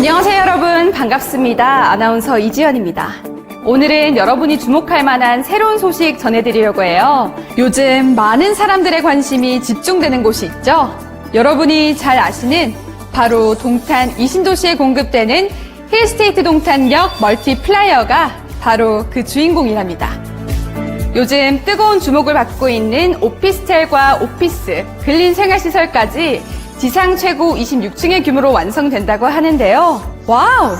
안녕하세요 여러분. 반갑습니다. 아나운서 이지연입니다. 오늘은 여러분이 주목할 만한 새로운 소식 전해드리려고 해요. 요즘 많은 사람들의 관심이 집중되는 곳이 있죠? 여러분이 잘 아시는 바로 동탄 이신도시에 공급되는 힐스테이트 동탄역 멀티플라이어가 바로 그 주인공이랍니다. 요즘 뜨거운 주목을 받고 있는 오피스텔과 오피스, 근린 생활시설까지 지상 최고 26층의 규모로 완성된다고 하는데요. 와우!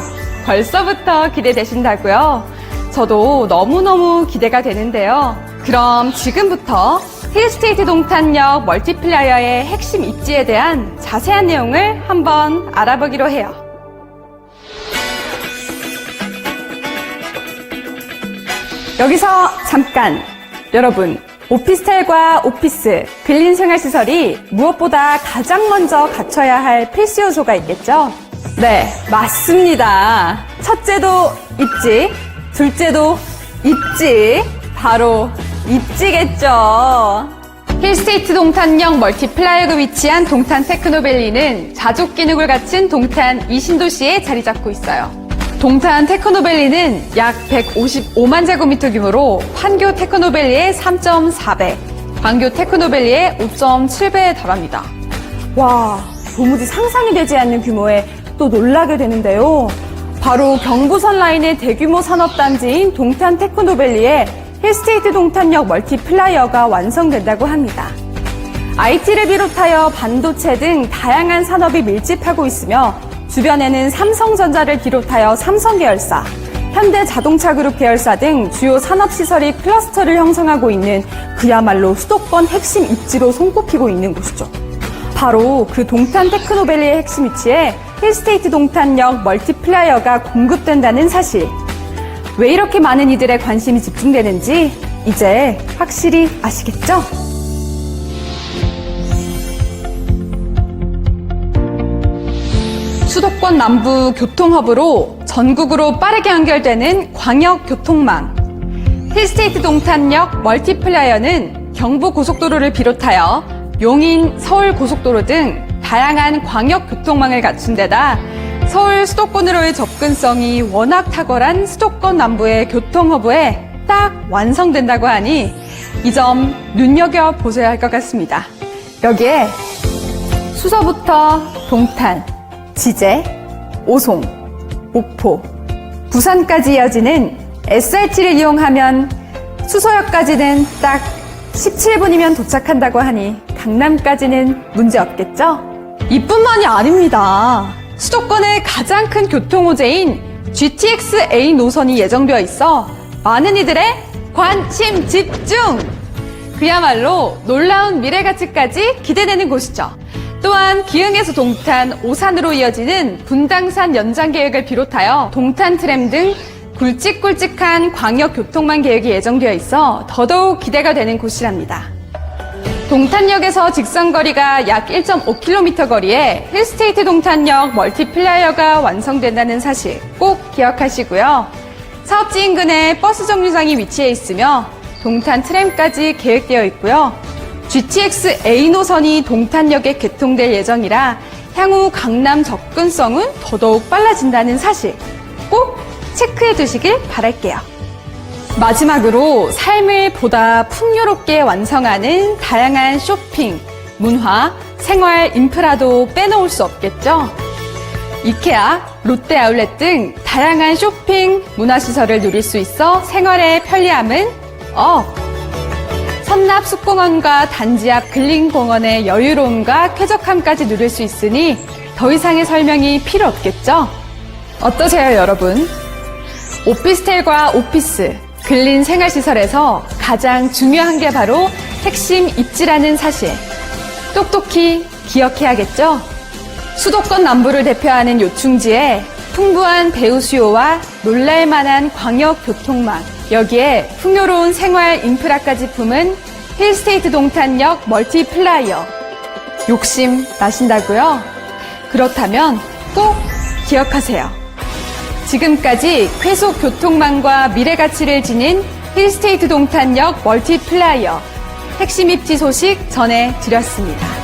벌써부터 기대되신다고요? 저도 너무너무 기대가 되는데요. 그럼 지금부터 힐스테이트 동탄역 멀티플라이어의 핵심 입지에 대한 자세한 내용을 한번 알아보기로 해요. 여기서 잠깐 여러분 오피스텔과 오피스, 근린 생활시설이 무엇보다 가장 먼저 갖춰야 할 필수 요소가 있겠죠? 네, 맞습니다. 첫째도 입지, 둘째도 입지, 바로 입지겠죠. 힐스테이트 동탄역 멀티플라이어가 위치한 동탄 테크노밸리는 자족 기능을 갖춘 동탄 이신도시에 자리 잡고 있어요. 동탄 테크노밸리는 약 155만 제곱미터 규모로 판교 테크노밸리의 3.4배, 광교 테크노밸리의 5.7배에 달합니다. 와, 도무지 상상이 되지 않는 규모에 또 놀라게 되는데요. 바로 경부선 라인의 대규모 산업단지인 동탄 테크노밸리에 힐스테이트 동탄역 멀티플라이어가 완성된다고 합니다. IT를 비롯하여 반도체 등 다양한 산업이 밀집하고 있으며 주변에는 삼성전자를 비롯하여 삼성 계열사, 현대자동차 그룹 계열사 등 주요 산업시설이 클러스터를 형성하고 있는 그야말로 수도권 핵심 입지로 손꼽히고 있는 곳이죠. 바로 그 동탄 테크노밸리의 핵심 위치에 힐스테이트 동탄역 멀티플라이어가 공급된다는 사실. 왜 이렇게 많은 이들의 관심이 집중되는지 이제 확실히 아시겠죠? 수도권 남부 교통허브로 전국으로 빠르게 연결되는 광역 교통망. 힐스테이트 동탄역 멀티플라이어는 경부 고속도로를 비롯하여 용인 서울 고속도로 등 다양한 광역 교통망을 갖춘 데다 서울 수도권으로의 접근성이 워낙 탁월한 수도권 남부의 교통허브에 딱 완성된다고 하니 이 점 눈여겨보셔야 할 것 같습니다. 여기에 수서부터 동탄, 지제, 오송, 목포, 부산까지 이어지는 SRT를 이용하면 수서역까지는 딱 17분이면 도착한다고 하니 강남까지는 문제 없겠죠? 이뿐만이 아닙니다. 수도권의 가장 큰 교통호재인 GTX A 노선이 예정되어 있어 많은 이들의 관심 집중! 그야말로 놀라운 미래 가치까지 기대되는 곳이죠. 또한 기흥에서 동탄, 오산으로 이어지는 분당산 연장 계획을 비롯하여 동탄 트램 등 굵직굵직한 광역 교통망 계획이 예정되어 있어 더더욱 기대가 되는 곳이랍니다. 동탄역에서 직선 거리가 약 1.5km 거리에 힐스테이트 동탄역 멀티플라이어가 완성된다는 사실 꼭 기억하시고요. 사업지 인근에 버스 정류장이 위치해 있으며 동탄 트램까지 계획되어 있고요. GTX A 노선이 동탄역에 개통될 예정이라 향후 강남 접근성은 더더욱 빨라진다는 사실 꼭 체크해 두시길 바랄게요. 마지막으로 삶을 보다 풍요롭게 완성하는 다양한 쇼핑, 문화, 생활 인프라도 빼놓을 수 없겠죠? 이케아, 롯데 아울렛 등 다양한 쇼핑, 문화시설을 누릴 수 있어 생활의 편리함은 업! 선납 숲공원과 단지 앞 근린공원의 여유로움과 쾌적함까지 누릴 수 있으니 더 이상의 설명이 필요 없겠죠? 어떠세요, 여러분? 오피스텔과 오피스, 근린 생활시설에서 가장 중요한 게 바로 핵심 입지라는 사실. 똑똑히 기억해야겠죠? 수도권 남부를 대표하는 요충지에 풍부한 배우 수요와 놀랄만한 광역 교통망, 여기에 풍요로운 생활 인프라까지 품은 힐스테이트 동탄역 멀티플라이어. 욕심 나신다고요? 그렇다면 꼭 기억하세요. 지금까지 쾌속 교통망과 미래 가치를 지닌 힐스테이트 동탄역 멀티플라이어 핵심 입지 소식 전해드렸습니다.